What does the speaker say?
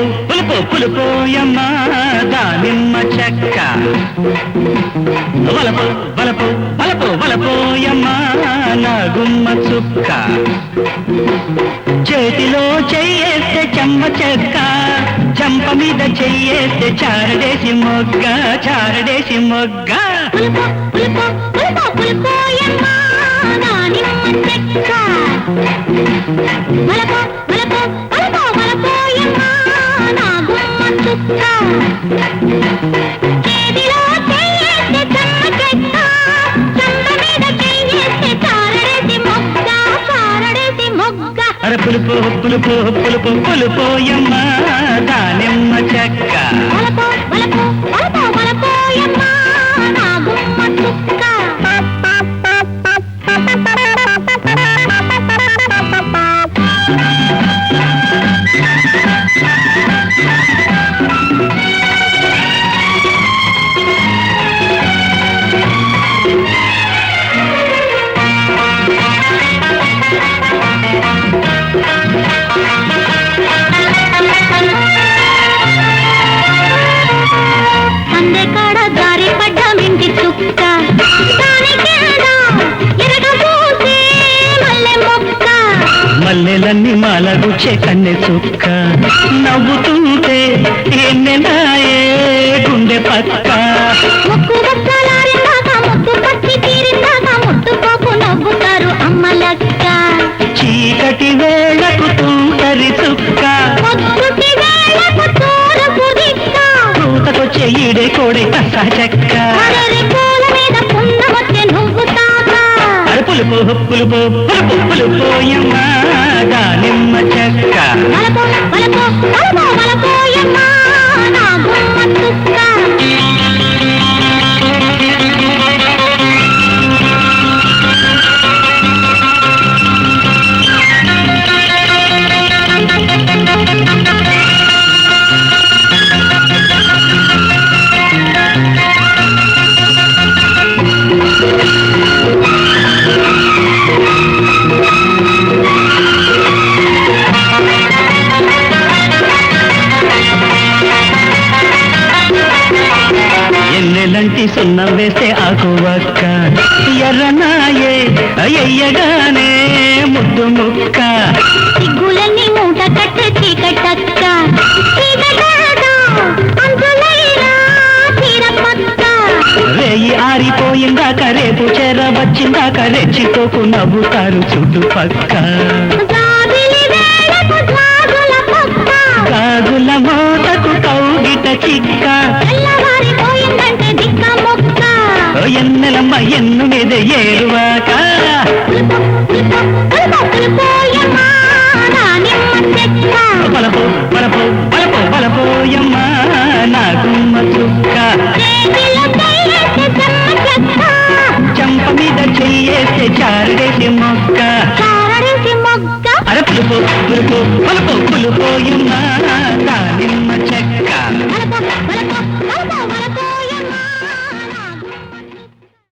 పులుపు పులుపోయమ్మా దానిమ్మ చెక్క. వలపు వలపు వలపు వలపోయమ్మా నా గుమ్మ చుక్క. చేతిలో చెయ్యేస్తే చెమ్మ చెక్క. చంప మీద చెయ్యేస్తే చారడేసి మొగ్గ చారడేసి మొగ్గ. పులుపు పులుపు పులుపు పులుపోయమ్మా పులుపు పులుపు పులుపు పులుపోయమ్మ దానిమ్మ చెక్క. మల్లెలన్నీ మాలగుచ్చే కన్నె చుక్క. నవ్వుతుంటే ఎన్నెలాయే గుండె పక్క. తూటరి చుక్క. పొద్దుటి వేళకు కూతకొచ్చే ఈడే కోడే కస చెక్క. అరరి పులుపు పులుపు పులుపు దానిమ్మ చెక్క. ఎన్నెలంటి సున్నం వేస్తే ఆకు వక్క. ఎర్రనాయే అయ్యగానే ముద్దు ముక్క. సిగ్గులన్నీ మూట కట్టే చీకటక్క రేయి ఆరిపోయిందాక రేపు చెర వచ్చిందాక రెచ్చిపోకు నవ్వుతారు చుట్టుపక్క. దుర్గమ్మ ఎన్ను మీద ఏరువాక. బలపో బలపో బలపో బలపోయమ్మ నాగుమ్మ చుక్క. చంప మీద చెయ్యేస్తే చారుడేసి మొక్క. అర పులుపో పులుపో బలపో పులుపోయమ్మ